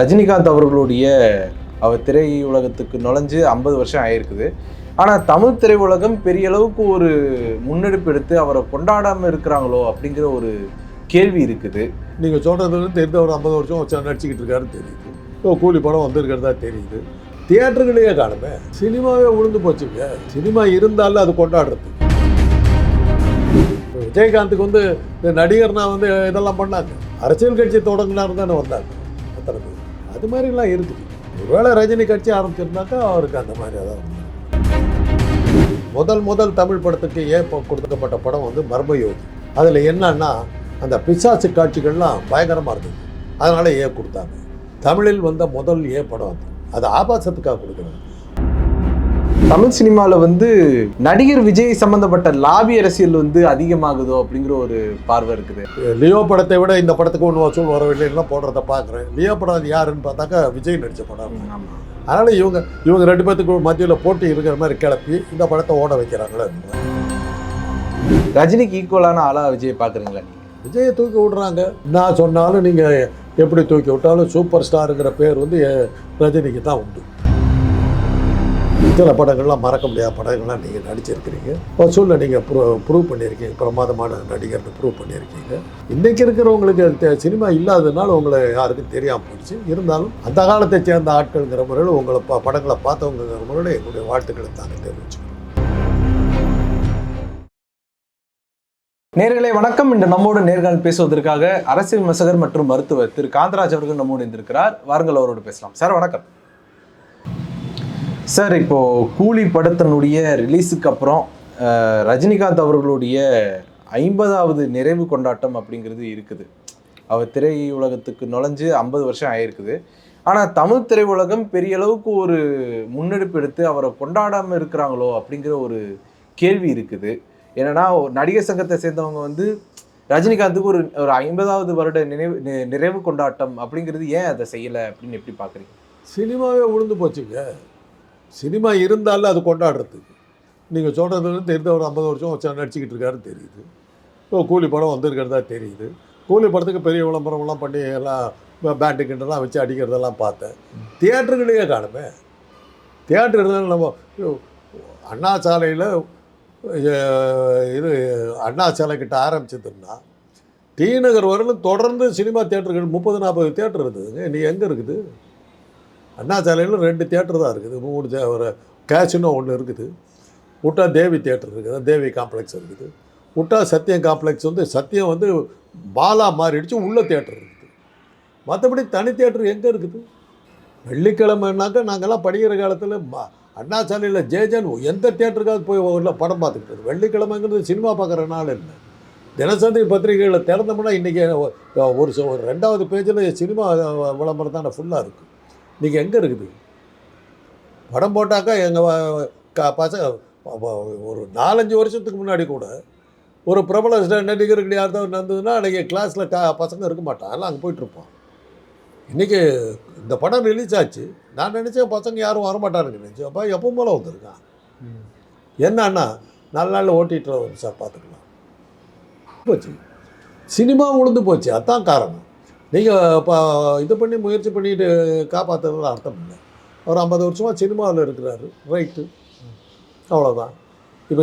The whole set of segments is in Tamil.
ரஜினிகாந்த் அவர்களுடைய அவர் திரையுலகத்துக்கு நுழைஞ்சு ஐம்பது வருஷம் ஆயிருக்குது. ஆனால் தமிழ் திரையுலகம் பெரிய அளவுக்கு ஒரு முன்னெடுப்பு எடுத்து அவரை கொண்டாடாமல் இருக்கிறாங்களோ அப்படிங்கிற ஒரு கேள்வி இருக்குது. நீங்கள் சொல்கிறதுல தெரிந்த ஒரு ஐம்பது வருஷம் வச்சு நடிச்சுக்கிட்டு இருக்காருன்னு தெரியுது. இப்போ கூலி படம் வந்திருக்கிறதா தெரியுது. தியேட்டர்களையே காணுமே. சினிமாவே உளுந்து போச்சுங்க. சினிமா இருந்தாலும் அது கொண்டாடுறது. விஜயகாந்துக்கு வந்து இந்த நடிகர்னா வந்து இதெல்லாம் பண்ணாங்க. அரசியல் கட்சி தொடங்கினார் தானே வந்தாங்க. அத்தனை அது மாதிரிலாம் இருக்குது ஒருவேளை ரஜினி கட்சி ஆரம்பிச்சிருந்தாக்கா அவருக்கு அந்த மாதிரி அதான் முதல் முதல் தமிழ் படத்துக்கு ஏன் கொடுக்கப்பட்ட படம் வந்து மர்மயோகி. அதில் என்னன்னா அந்த பிசாசு காட்சிகள்லாம் பயங்கரமாக இருந்தது. அதனால ஏ கொடுத்தாங்க. தமிழில் வந்த முதல் ஏ படம் அது. அது ஆபாசத்துக்காக கொடுக்குறாங்க தமிழ் சினிமாவில் வந்து நடிகர் விஜய் சம்பந்தப்பட்ட லாபி அரசியல் வந்து அதிகமாகுதோ அப்படிங்கிற ஒரு பார்வை இருக்குது. லியோ படத்தை விட இந்த படத்துக்கு ஒன்று வசூல் வரவில்லைன்னா போடுறத பார்க்குறேன். லியோ படம் அது யாருன்னு பார்த்தாக்கா விஜய் நடித்த படம். அதனால் இவங்க இவங்க ரெண்டு பேத்துக்கு மத்தியில் போட்டி இருக்கிற மாதிரி கிளப்பி இந்த படத்தை ஓட வைக்கிறாங்களே. ரஜினிக்கு ஈக்குவலான ஆளாக விஜய் பார்க்குறீங்களா விஜயை தூக்கி விடுறாங்க. நான் சொன்னாலும் நீங்கள் எப்படி தூக்கி விட்டாலும் சூப்பர் ஸ்டாருங்கிற பேர் வந்து ரஜினிக்கு தான் உண்டு. சில படங்கள்லாம் மறக்க முடியாத படங்கள்லாம் நீங்கள் நடிச்சிருக்கிறீங்க. வசூலில் நீங்கள் ப்ரூ ப்ரூவ் பண்ணியிருக்கீங்க. பிரமாதமான நடிகர்னு ப்ரூவ் பண்ணியிருக்கீங்க. இன்றைக்கி இருக்கிறவங்களுக்கு சினிமா இல்லாததுனால உங்களை யாருக்கும் தெரியாமல் போயிடுச்சு. இருந்தாலும் அந்த காலத்தை சேர்ந்த ஆட்கள்ங்கிற முறையில் உங்களை ப படங்களை பார்த்தவங்கிற முறையில் என்னுடைய வாழ்த்துக்களை தாங்க தெரிவிச்சுக்கிறேன். நேர்களை வணக்கம். இன்று நம்மோடு நேர்காணல் பேசுவதற்காக அரசியல் விமர்சகர் மற்றும் மருத்துவர் திரு. காந்தராஜ் அவர்கள் நம்மோடு இருந்திருக்கிறார் வாருங்கள் அவரோடு பேசலாம். சார் வணக்கம். சார் இப்போது கூலி படத்தினுடைய ரிலீஸுக்கு அப்புறம் ரஜினிகாந்த் அவர்களுடைய ஐம்பதாவது நிறைவு கொண்டாட்டம் அப்படிங்கிறது இருக்குது. அவர் திரையுலகத்துக்கு நுழைஞ்சு ஐம்பது வருஷம் ஆயிருக்குது. ஆனால் தமிழ் திரையுலகம் பெரிய அளவுக்கு ஒரு முன்னெடுப்பு எடுத்து அவரை கொண்டாடாமல் இருக்கிறாங்களோ அப்படிங்கிற ஒரு கேள்வி இருக்குது. என்னன்னா நடிகர் சங்கத்தை சேர்ந்தவங்க வந்து ரஜினிகாந்துக்கு ஒரு ஒரு ஐம்பதாவது வருட நினைவு நி- நிறைவு கொண்டாட்டம் அப்படிங்கிறது ஏன் அதை செய்யலை அப்படின்னு எப்படி பார்க்குறீங்க சினிமாவே உளுந்து போச்சுங்க. சினிமா இருந்தாலும் அது கொண்டாடுறதுக்கு. நீங்கள் சொல்கிறது தெரிந்த ஒரு ஐம்பது வருஷம் வச்சு நடிச்சுக்கிட்டு இருக்காருன்னு தெரியுது. இப்போ கூலி படம் வந்திருக்கிறதா தெரியுது. கூலி படத்துக்கு பெரிய விளம்பரம்லாம் பண்ணி எல்லாம் பேண்டு வச்சு அடிக்கிறதெல்லாம் பார்த்தேன். தியேட்டர்களையே காணுமே. தியேட்டர் இருந்தாலும் நம்ம ஐயோ, அண்ணா சாலையில் இது அண்ணா சாலை கிட்ட ஆரம்பிச்சதுன்னா டி நகர் வரலும் தொடர்ந்து சினிமா தியேட்டர்கள் முப்பது நாற்பது தேட்டர் இருக்குதுங்க நீ எங்கே இருக்குது? அண்ணா சாலையில் ரெண்டு தேட்டர் தான் இருக்குது. மூணு தே- ஒரு கேஷினோ ஒன்று இருக்குது. விட்டா தேவி தேட்டர் இருக்குது. தேவி காம்ப்ளெக்ஸ் இருக்குது. விட்டா சத்யம் காம்ப்ளெக்ஸ் வந்து சத்யம் வந்து பாலா மாறிடுச்சு உள்ள தேட்டர் இருக்குது. மற்றபடி தனி தேட்டர் எங்கே இருக்குது? வெள்ளிக்கிழமைனாக்கா நாங்கள்லாம் படிக்கிற காலத்தில் அண்ணா சாலையில் ஜேஜன் எந்த தேட்டருக்காவது போய் உள்ள படம் பார்த்துக்கிட்டு வெள்ளிக்கிழமைங்கிறது சினிமா பார்க்குற நாள் இல்லை. தினசந்தி பத்திரிகைகளில் திறந்தோம்னா இன்றைக்கி ஒரு ஒரு ரெண்டாவது பேஜில் சினிமா விளம்பரம் தானே ஃபுல்லாக இருக்குது இன்றைக்கி எங்கே இருக்குது? படம் போட்டாக்கா எங்கள் க பசங்க ஒரு நாலஞ்சு வருஷத்துக்கு முன்னாடி கூட ஒரு பிரபல நடிகர்கள் யாராவது நடந்ததுன்னா அன்றைக்கி கிளாஸில் க பசங்க இருக்க மாட்டான் எல்லாம் அங்கே போயிட்டுருப்பான் இன்றைக்கி இந்த படம் ரிலீஸ் ஆச்சு. நான் நினச்சேன் பசங்க யாரும் வரமாட்டாருங்க நினச்சேன். அப்போ எப்போ போல வந்திருக்கான் என்னன்னா நாலு நாளில் ஓட்டிட்டு வந்து சார் பார்த்துக்கலாம் போச்சு. சினிமா உளுந்து போச்சு. அதான் காரணம். நீங்கள் இப்போ இது பண்ணி முயற்சி பண்ணிட்டு காப்பாற்றுறது அர்த்தம் இல்லை. அவர் ஐம்பது வருஷமாக சினிமாவில் இருக்கிறாரு. ரைட்டு அவ்வளோதான் இப்போ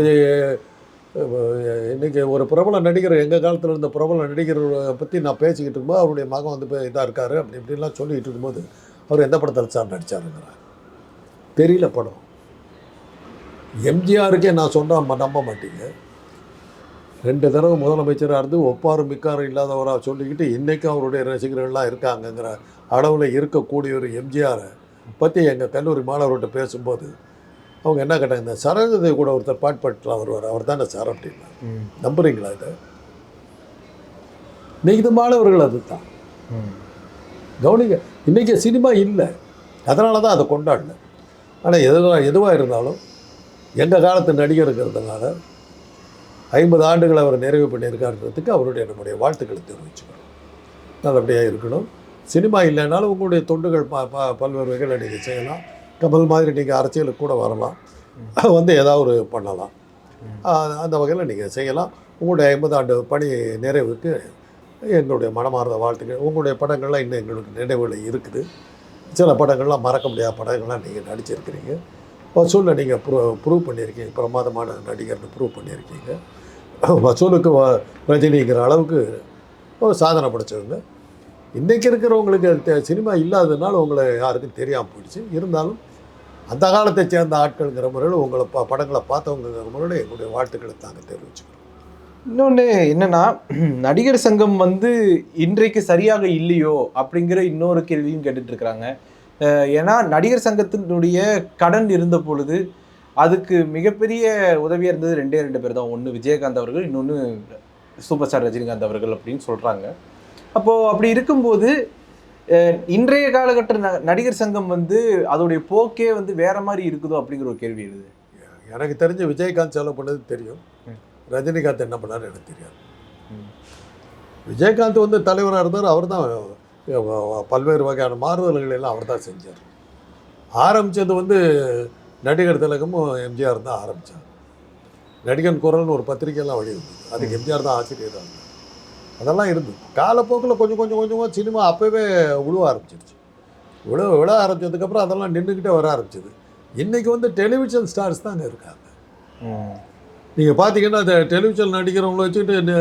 இன்றைக்கி ஒரு பிரபல நடிகர் எங்கள் காலத்தில் இருந்த பிரபல நடிகர் பற்றி நான் பேசிக்கிட்டு இருக்கும்போது அவருடைய மகன் வந்து இப்போ இதாக இருக்கார் அப்படி இப்படிலாம் சொல்லிக்கிட்டு இருக்கும்போது அவர் எந்த படத்தில் சார் நடித்தாருங்கிறார் தெரியல படம். எம்ஜிஆருக்கே நான் சொன்னால் நம்ப மாட்டீங்க. ரெண்டு தடவை முதலமைச்சராக இருந்து ஒப்பாரும் மிக்காரும் இல்லாதவராக சொல்லிக்கிட்டு இன்றைக்கும் அவருடைய ரசிகர்கள்லாம் இருக்காங்கங்கிற அளவில் இருக்கக்கூடிய ஒரு எம்ஜிஆரை பற்றி எங்கள் கல்லூரி மாணவர்கிட்ட பேசும்போது அவங்க என்ன கேட்டாங்க இந்த சரகதை கூட ஒருத்தர் பாட்பாட்டில் வருவார். அவர் தானே சார் அப்படின்னா. நம்புறீங்களா இதை? இன்னைக்கு இது மாணவர்கள் அதுதான். கவனிங்க இன்றைக்கி சினிமா இல்லை. அதனால தான் அதை கொண்டாடல. ஆனால் எதுவாக எதுவாக இருந்தாலும் எங்கள் காலத்து நடிகர் இருக்கிறதுனால ஐம்பது ஆண்டுகள் அவர் நிறைவு பண்ணியிருக்காருன்றதுக்கு அவருடைய நம்முடைய வாழ்த்துக்களை தெரிவிச்சுக்கணும் நல்லபடியாக இருக்கணும். சினிமா இல்லைனாலும் உங்களுடைய தொண்டுகள் ப ப பல்வேறு வகையில் நீங்கள் செய்யலாம். கமல் மாதிரி நீங்கள் அரசியலுக்கு கூட வரலாம். வந்து ஏதாவது ஒரு பண்ணலாம். அந்த வகையில் நீங்கள் செய்யலாம். உங்களுடைய ஐம்பது ஆண்டு பணி நிறைவுக்கு என்னுடைய மனமார்ந்த வாழ்த்துக்கள். உங்களுடைய படங்கள்லாம் இன்னும் எங்களுக்கு நினைவுகள் இருக்குது. சில படங்கள்லாம் மறக்க முடியாத படங்கள்லாம் நீங்கள் நடிச்சிருக்கிறீங்க. வசூலில் நீங்கள் ப்ரூ ப்ரூவ் பண்ணியிருக்கீங்க. பிரமாதமான நடிகர்னு ப்ரூவ் பண்ணியிருக்கீங்க. வசூலுக்கு வ- ரஜினிங்கிற அளவுக்கு ஒரு சாதனை படைச்சவங்க இன்றைக்கி இருக்கிறவங்களுக்கு சினிமா இல்லாததுனால உங்களை யாருக்கும் தெரியாமல் போயிடுச்சு. இருந்தாலும் அந்த காலத்தை சேர்ந்த ஆட்கள்ங்கிற முறையில் உங்களை ப படங்களை பார்த்தவங்கிற முறையில் எங்களுடைய வாழ்த்துக்களை தாங்க தெரிவிச்சுக்கிறோம் இன்னொன்று என்னென்னா நடிகர் சங்கம் வந்து இன்றைக்கு சரியாக இல்லையோ அப்படிங்கிற இன்னொரு கேள்வியும் கேட்டுட்ருக்குறாங்க ஏன்னா நடிகர் சங்கத்தினுடைய கடன் இருந்த பொழுது அதுக்கு மிகப்பெரிய உதவியாக இருந்தது ரெண்டே ரெண்டு பேர் தான். ஒன்று விஜயகாந்த் அவர்கள் இன்னொன்று சூப்பர் ஸ்டார் ரஜினிகாந்த் அவர்கள் அப்படின்னு சொல்கிறாங்க அப்போது அப்படி இருக்கும்போது இன்றைய காலகட்ட ந- நடிகர் சங்கம் வந்து அதோடைய போக்கே வந்து வேற மாதிரி இருக்குதோ அப்படிங்கிற ஒரு கேள்வி எழுது. எனக்கு தெரிஞ்ச விஜயகாந்த் செலவு பண்ணது தெரியும். ரஜினிகாந்த் என்ன பண்ணாரு எனக்கு தெரியாது. விஜயகாந்த் வந்து தலைவராக இருந்தார் அவர் தான் பல்வேறு வகையான மாறுதல்கள் எல்லாம் அவர் தான் செஞ்சார். ஆரம்பித்தது வந்து நடிகர் திலகமும் எம்ஜிஆர் தான் ஆரம்பித்தார் நடிகன் குரல்னு ஒரு பத்திரிக்கையெல்லாம் வெளியிருந்தது அதுக்கு எம்ஜிஆர் தான் ஆசிரியராக இருந்தார் அதெல்லாம் இருந்தது. காலப்போக்கில் கொஞ்சம் கொஞ்சம் கொஞ்சமாக சினிமா அப்போவே விழுவ ஆரம்பிச்சிருச்சு. விழ விழ ஆரம்பிச்சதுக்கப்புறம் அதெல்லாம் நின்றுக்கிட்டே வர ஆரம்பிச்சது. இன்றைக்கி வந்து டெலிவிஷன் ஸ்டார்ஸ் தாங்க இருக்காங்க. நீங்கள் பார்த்தீங்கன்னா இந்த டெலிவிஷன் நடிக்கிறவங்கள வச்சுக்கிட்டு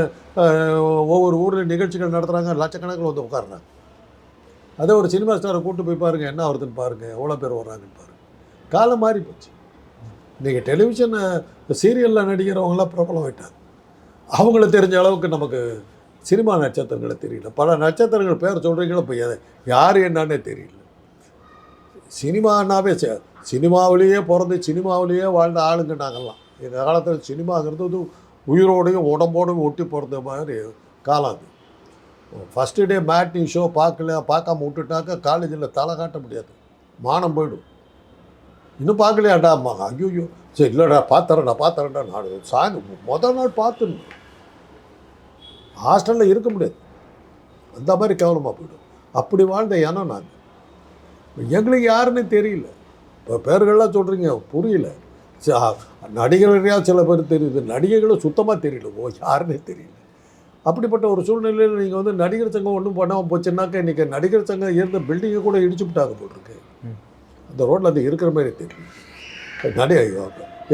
ஒவ்வொரு ஊரில் நிகழ்ச்சிகள் நடத்துகிறாங்க லட்சக்கணக்கில் வந்து உட்கார்றாங்க. அதே ஒரு சினிமா ஸ்டாரை கூட்டு போய் பாருங்கள் என்ன வருதுன்னு பாருங்கள் எவ்வளோ பேர் வர்றாங்கன்னு பாருங்கள் காலம் மாறி போச்சு. நீங்கள் டெலிவிஷன் சீரியலில் நடிக்கிறவங்களாம் பிரபலம் ஆயிட்டாங்க. அவங்கள தெரிஞ்ச அளவுக்கு நமக்கு சினிமா நட்சத்திரங்களை தெரியல. பல நட்சத்திரங்கள் பேர் சொல்கிறீங்களோ இப்போ யார் என்னன்னே தெரியல. சினிமானாவே ச- சினிமாவிலேயே பிறந்து சினிமாவிலேயே வாழ்ந்த ஆளுங்க நாங்கள்லாம். எங்கள் காலத்தில் சினிமாங்கிறது வந்து உயிரோடையும் உடம்போடையும் ஒட்டி பிறந்த மாதிரி காலம் அது ஃபஸ்ட்டு டே மேட்னி ஷோ பார்க்கல பார்க்காம விட்டுட்டாக்க காலேஜில் தலை காட்ட முடியாது. மானம் போயிடும். இன்னும் பார்க்கலையாடா அம்மா ஐயோ சரி இல்லைடா பார்த்துறேன்டா பார்த்துறேன்டா. நான் சாங் முதல் நாள் பார்த்துடணும். ஹாஸ்டலில் இருக்க முடியாது. அந்த மாதிரி கேவலமாக போயிடும் அப்படி வாழ்ந்த ஏன்னா நாங்கள் எங்களுக்கு யாருன்னு தெரியல. இப்போ பேர்கள்லாம் சொல்கிறீங்க புரியல. நடிகர்களையா சில பேர் தெரியுது. நடிகைகளும் சுத்தமாக தெரியல. ஓ யாருன்னு தெரியல. அப்படிப்பட்ட ஒரு சூழ்நிலையில் நீங்கள் வந்து நடிகர் சங்கம் ஒன்றும் பண்ணாமல் போச்சுன்னாக்கா இன்றைக்கி நடிகர் சங்கம் இருந்த பில்டிங்கை கூட இடிச்சு விட்டாங்க போட்டிருக்கு அந்த ரோட்டில் அது இருக்கிற மாதிரி தெரியும் நடி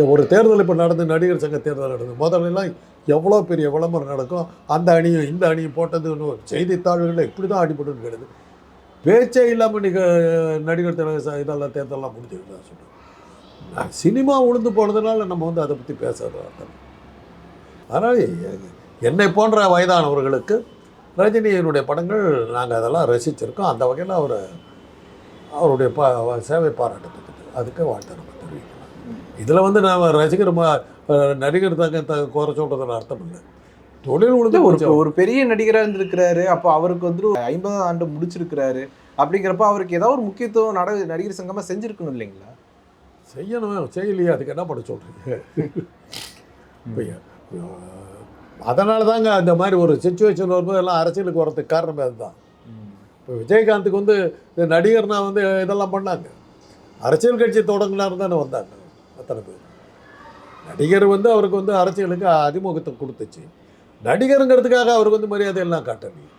ஒரு தேர்தல் இப்போ நடந்து நடிகர் சங்க தேர்தல் நடந்தது முதல்ல எல்லாம் எவ்வளோ பெரிய விளம்பரம் நடக்கும்? அந்த அணியும் இந்த அணியும் போட்டதுன்னு ஒரு செய்தித்தாள்களில் இப்படி தான் அடிபட்டு கிடையாது பேச்சே இல்லாமல் நிக நடிகர் தலைவர் இதெல்லாம் தேர்தலாம் முடிஞ்சிருக்கா சொல்கிறேன் சினிமா உளுந்து போனதுனால நம்ம வந்து அதை பற்றி பேசுகிறோம் அதனால் என்னை போன்ற வயதானவர்களுக்கு ரஜினியினுடைய படங்கள் நாங்கள் அதெல்லாம் ரசிச்சிருக்கோம். அந்த வகையில் அவர் அவருடைய பா சேவை பாராட்டத்துக்கு அதுக்கு வாழ்த்து நம்ம தெரிவிக்கலாம். இதில் வந்து நாம் ரசிகர் நடிகர் தங்க த குறை சொல்கிறதுல அர்த்தம் இல்லை. தொழில் உழுந்து ஒரு ஒரு பெரிய நடிகரா இருந்திருக்கிறாரு. அப்போ அவருக்கு வந்து ஒரு ஐம்பதாம் ஆண்டு முடிச்சிருக்கிறாரு. அப்படிங்கிறப்ப அவருக்கு ஏதாவது ஒரு முக்கியத்துவம் நட நடிகர் சங்கமா செஞ்சிருக்கணும் இல்லைங்களா? செய்யணும்? செய்யலையே? அதுக்கு என்ன பண்ண சொல்கிறீங்க அதனால தாங்க அந்த மாதிரி ஒரு சுச்சுவேஷன் வரும்போது எல்லாம் அரசியலுக்கு வரதுக்கு காரணமே அதுதான். இப்போ விஜயகாந்துக்கு வந்து நடிகர்னா வந்து இதெல்லாம் பண்ணாங்க. அரசியல் கட்சி தொடங்கினார் தானே வந்தாங்க அத்தனை பேர். நடிகர் வந்து அவருக்கு வந்து அரசியலுக்கு அறிமுகத்தை கொடுத்துச்சு. நடிகருங்கிறதுக்காக அவருக்கு வந்து மரியாதை எல்லாம் காட்டலையே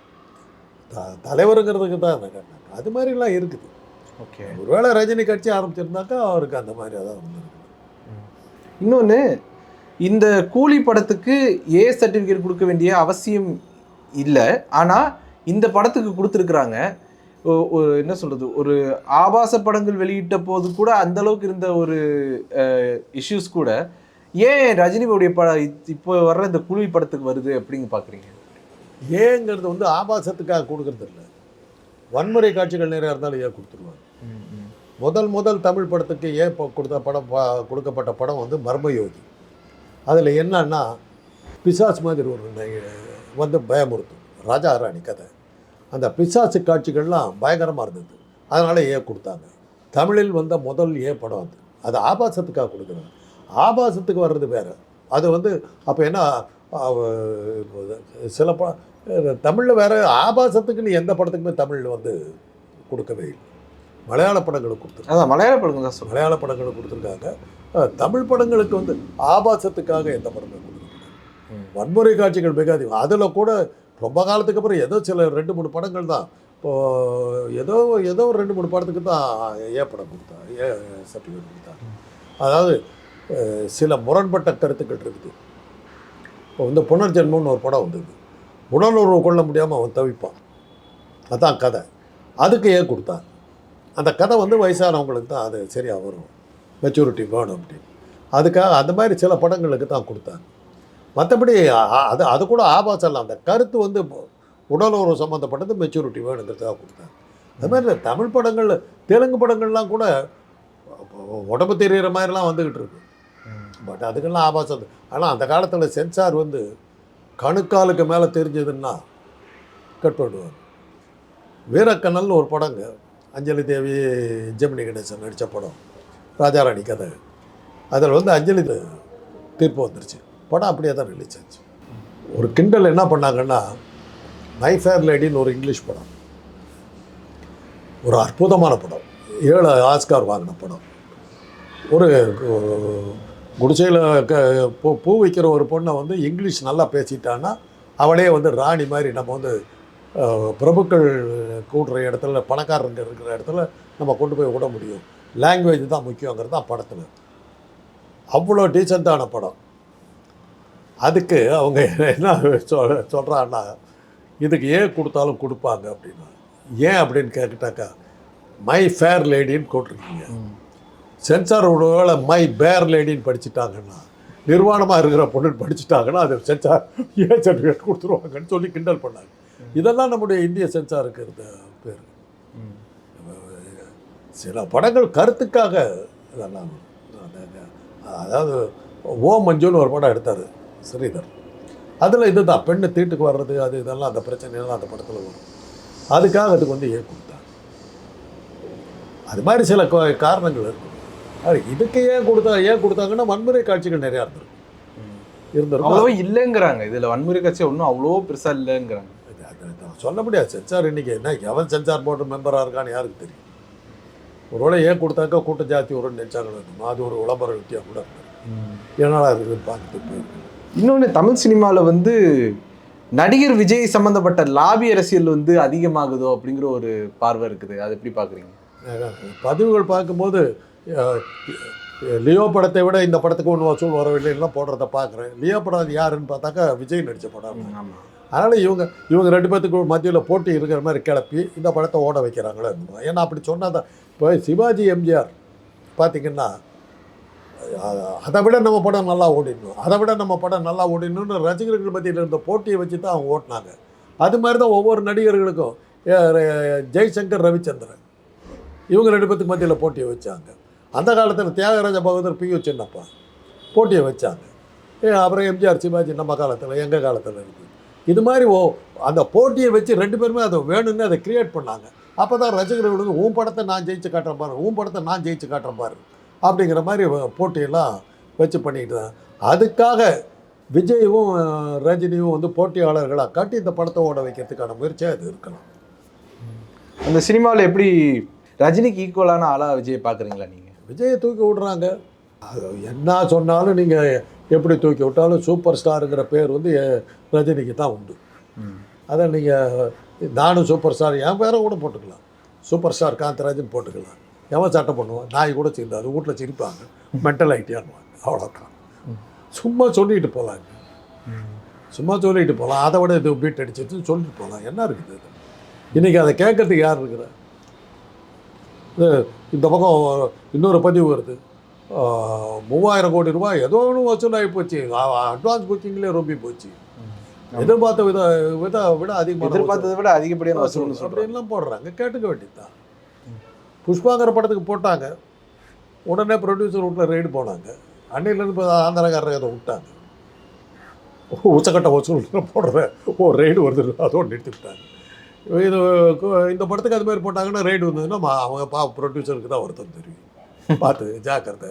த தலைவருங்கிறதுக்கு தான் காட்டினாங்க. அது மாதிரிலாம் இருக்குது. ஓகே. ஒருவேளை ரஜினி கட்சி ஆரம்பிச்சிருந்தாக்கா அவருக்கு அந்த மாதிரி அதான். இன்னொன்று இந்த கூலி படத்துக்கு ஏ சர்டிஃபிகேட் கொடுக்க வேண்டிய அவசியம் இல்லை. ஆனால் இந்த படத்துக்கு கொடுத்துருக்குறாங்க. ஒரு என்ன சொல்றது? ஒரு ஆபாச படங்கள் வெளியிட்ட போது கூட அந்த அளவுக்கு இருந்த ஒரு இஷ்யூஸ் கூட ஏன் ரஜினியுடைய பட இப்போ வர்ற இந்த கூலி படத்துக்கு வருது அப்படின்னு பார்க்குறீங்க ஏங்கிறது வந்து ஆபாசத்துக்காக கொடுக்கறது இல்லை. வன்முறை காட்சிகள் நிறையா இருந்தாலும் ஏன் கொடுத்துருவாங்க? முதல் முதல் தமிழ் படத்துக்கு ஏன் இப்போ கொடுத்த படம் பா- கொடுக்கப்பட்ட படம் வந்து மர்மயோகி அதில் என்னன்னா பிசாஸ் மாதிரி ஒரு வந்து பயமுறுத்தும். ராஜா ராணி கதை. அந்த பிசாசு காட்சிகள்லாம் பயங்கரமாக இருந்தது. அதனால் ஏன் கொடுத்தாங்க. தமிழில் வந்த முதல் ஏ படம் அது. அது ஆபாசத்துக்காக கொடுக்குறாங்க ஆபாசத்துக்கு வர்றது வேறு. அது வந்து அப்போ என்ன சில ப தமிழில் வேறு ஆபாசத்துக்குன்னு எந்த படத்துக்குமே தமிழில் வந்து கொடுக்கவே இல்லை. மலையாள படங்களுக்கு கொடுத்துருக்காங்க. அதான் மலையாள படங்கள் தான் மலையாள படங்களுக்கு கொடுத்துருக்காங்க. தமிழ் படங்களுக்கு வந்து ஆபாசத்துக்காக எந்த படமே கொடுக்கல. ம். வன்முறை காட்சிகள் மிக அதிகம். அதில் கூட ரொம்ப காலத்துக்கு அப்புறம் ஏதோ சில ரெண்டு மூணு படங்கள் தான். இப்போது ஏதோ ஏதோ ஒரு ரெண்டு மூணு படத்துக்கு தான் ஏ படம் கொடுத்தா ஏ சர்டிஃபிகேட் கொடுத்தா. அதாவது சில முரண்பட்ட கருத்துக்கள் இருக்குது. இப்போ வந்து புனர்ஜென்மம்னு ஒரு படம் வந்தது. உடலுறவு கொள்ள முடியாமல் அவன் தவிப்பான். அதான் கதை. அதுக்கு ஏன் கொடுத்தான் அந்த கதை வந்து வயசானவங்களுக்கு தான் அது சரியாக வரும். மெச்சூரிட்டி வேணும் அப்படின்னு. அதுக்காக அந்த மாதிரி சில படங்களுக்கு தான் கொடுத்தாங்க மற்றபடி அது அது கூட ஆபாசம் இல்லை. அந்த கருத்து வந்து உடலுறவு சம்மந்தப்பட்டது மெச்சூரிட்டி வேணுங்கிறதுக்காக கொடுத்தாங்க. அது மாதிரி தமிழ் படங்கள் தெலுங்கு படங்கள்லாம் கூட உடம்பு தெரிகிற மாதிரிலாம் வந்துக்கிட்டு இருக்கு. பட் அதுக்கெல்லாம் ஆபாசம் ஆனால் அந்த காலத்தில் சென்சார் வந்து கணுக்காலுக்கு மேலே தெரிஞ்சதுன்னா கட் பண்ணுவாங்க வீரக்கண்ணல்னு ஒரு படங்க. அஞ்சலி தேவி ஜெமினி கணேசன் நடித்த படம். ராஜாராணி கதை. அதில் வந்து அஞ்சலி தீர்ப்பு வந்துருச்சு. படம் அப்படியே தான் ரிலீஸ் ஆச்சு. ஒரு கிண்டல் என்ன பண்ணாங்கன்னா மை ஃபேர் லேடின்னு ஒரு இங்கிலீஷ் படம். ஒரு அற்புதமான படம். ஏழு ஆஸ்கார் வாங்கின படம். ஒரு குடிசையில் க பூ பூ வைக்கிற ஒரு பொண்ணை வந்து இங்கிலீஷ் நல்லா பேசிட்டான்னா அவளே வந்து ராணி மாதிரி நம்ம வந்து பிரபுக்கள் கூடுற இடத்துல பணக்காரங்க இருக்கிற இடத்துல நம்ம கொண்டு போய் விட முடியும். லாங்குவேஜ் தான் முக்கியங்கிறது தான் படத்தில். அவ்வளோ டீசெண்டான படம். அதுக்கு அவங்க என்ன சொல் சொல்கிறாங்கன்னா இதுக்கு ஏன் கொடுத்தாலும் கொடுப்பாங்க அப்படின்னா. ஏன் அப்படின்னு கேட்டாக்கா மை ஃபேர் லேடின்னு போட்டிருக்கீங்க. சென்சார் ஒருவேளை மை பேர் லேடின்னு படிச்சுட்டாங்கன்னா நிர்வாணமாக இருக்கிற பொண்ணு படிச்சுட்டாங்கன்னா அது சென்சார் ஏன் சர்டிஃபிகேட் கொடுத்துருவாங்கன்னு சொல்லி கிண்டல் பண்ணாங்க. இதெல்லாம் நம்முடைய இந்திய சென்சாருக்கு இருந்த பேர். சில படங்கள் கருத்துக்காக இதெல்லாம் அதாவது ஓ மஞ்சுன்னு ஒரு படம் எடுத்தார். ஸ்ரீதர் அதில் இதுதான் பெண்ணு தீட்டுக்கு வர்றது அது இதெல்லாம் அந்த பிரச்சனைலாம் அந்த படத்தில் வரும். அதுக்காக அதுக்கு வந்து ஏன் கொடுத்தாங்க அது மாதிரி சில காரணங்கள் இருக்கும். அது இதுக்கு ஏன் கொடுத்தா ஏன் கொடுத்தாங்கன்னா வன்முறை காட்சிகள் நிறையா இருந்திருக்கும் இருந்திருக்கும் அவ்வளோ இல்லைங்கிறாங்க. இதுல வன்முறை கட்சி ஒன்றும் அவ்வளோ பெருசா இல்லைங்கிறாங்க. அது- அது- அது சொல்ல முடியாது. சென்சார் இன்னைக்கு என்ன எவன் சென்சார் போர்டு மெம்பராக இருக்கான்னு யாருக்கு தெரியும். ஒருவேளை ஏன் கொடுத்தாக்கா கூட்ட ஜாதி ஒரு இருக்கும் அது ஒரு விளம்பர வித்தியா கூட இருக்கும் என்னடா இருக்குதுன்னு பார்த்துட்டு போயிருக்கு. இன்னொன்று தமிழ் சினிமாவில் வந்து நடிகர் விஜய் சம்பந்தப்பட்ட லாபி அரசியல் வந்து அதிகமாகுதோ அப்படிங்கிற ஒரு பார்வை இருக்குது. அது எப்படி பார்க்குறீங்க? பதிவுகள் பார்க்கும்போது லியோ படத்தை விட இந்த படத்துக்கு ஒன்று வசூல் வரவில்லைன்னா போடுறத பார்க்குறேன். லியோ படம் அது யாருன்னு பார்த்தாக்கா விஜய் நடித்த படம். ஆமாம் அதனால் இவங்க இவங்க ரெண்டு பேத்துக்கு மத்தியில் போட்டி இருக்கிற மாதிரி கிளப்பி இந்த படத்தை ஓட வைக்கிறாங்களே. ஏன்னா அப்படி சொன்னால் தான் இப்போ சிவாஜி எம்ஜிஆர் பார்த்திங்கன்னா அதை விட நம்ம படம் நல்லா ஓடிடணும். அதை விட நம்ம படம் நல்லா ஓடிடணும்னு ரசிகர்கள் மத்தியில் இருந்த போட்டியை வச்சு தான் அவங்க ஓட்டினாங்க. அது மாதிரி தான் ஒவ்வொரு நடிகர்களுக்கும் ஜெய்சங்கர் ரவிச்சந்திரன். இவங்க ரெண்டு பேத்துக்கு மத்தியில் போட்டியை வச்சாங்க. அந்த காலத்தில் தியாகராஜ பகதூர் பியு சின்னப்பா போட்டியை வச்சாங்க. ஏ, அப்புறம் எம்ஜிஆர் சிவாஜி நம்ம காலத்தில் எங்கள் காலத்தில் இருக்குது இது மாதிரி ஓ அந்த போட்டியை வச்சு ரெண்டு பேருமே அதை வேணும்னு அதை கிரியேட் பண்ணாங்க. அப்போ தான் ரசிகர்களுக்கு உன் படத்தை நான் ஜெயிச்சு காட்டுற பாரு உன் படத்தை நான் ஜெயிச்சு காட்டுற பாரு. அப்படிங்கிற மாதிரி போட்டியெல்லாம் வச்சு பண்ணிக்கிட்டு தான் அதுக்காக விஜயும் அஹ், ரஜினியும் வந்து போட்டியாளர்களாக காட்டி இந்த படத்தை ஓட வைக்கிறதுக்கான முயற்சியாக இது இருக்கலாம். அந்த சினிமாவில் எப்படி ரஜினிக்கு ஈக்குவலான ஆளாக விஜய் பார்க்குறீங்களா நீங்கள் விஜயை தூக்கி விடுறாங்க. அது என்ன சொன்னாலும் நீங்கள் எப்படி தூக்கி விட்டாலும் சூப்பர் ஸ்டாருங்கிற பேர் வந்து ரஜினிக்கு தான் உண்டு. அதை நீங்கள் நானும் சூப்பர் ஸ்டார் என் பேரை கூட போட்டுக்கலாம். சூப்பர் ஸ்டார் காந்தராஜன் போட்டுக்கலாம். எவன் சட்டை பண்ணுவான்? நாய் கூட சேர்ந்தாரு வீட்டில் சிரிப்பாங்க. மென்டல் ஐட்டியான்வாங்க அவ்வளோதான் சும்மா சொல்லிட்டு போகலாங்க சும்மா சொல்லிட்டு போகலாம் அதை விட இது பீட் அடிச்சிட்டு சொல்லிட்டு போகலாம் என்ன இருக்குது இது? இன்றைக்கி அதை கேட்கறதுக்கு யார் இருக்கிற? இந்த பக்கம் இன்னொரு பதிவு வருது. மூவாயிரம் கோடி ரூபாய் ஏதோ ஒன்று வசூலாகி போச்சு. அட்வான்ஸ் புக்கிங்லேயே ரொம்ப போச்சு. எதிர்பார்த்த வித வித விட அதிகமாக எதிர்பார்த்ததை விட அதிகப்படியான சொல்கிறேன் அப்படின்லாம் போடுறாங்க. கேட்டுக்க வேண்டியதுதான். புஷ்பாங்கிற படத்துக்கு போட்டாங்க. உடனே ப்ரொடியூசர் வீட்டில் ரெய்டு போனாங்க. அன்னையிலேருந்து இப்போ அதை விட்டாங்க. உச்சக்கட்ட வசூல் போடுற ஓ ரெய்டு வருது. அதோடு நிறுத்திவிட்டாங்க இது இந்த படத்துக்கு அது மாதிரி போட்டாங்கன்னா ரெய்டு வந்ததுன்னா அவங்க பா ப்ரொடியூசருக்கு தான் வருத்தம் தெரியும். பார்த்து ஜாக்கிரதை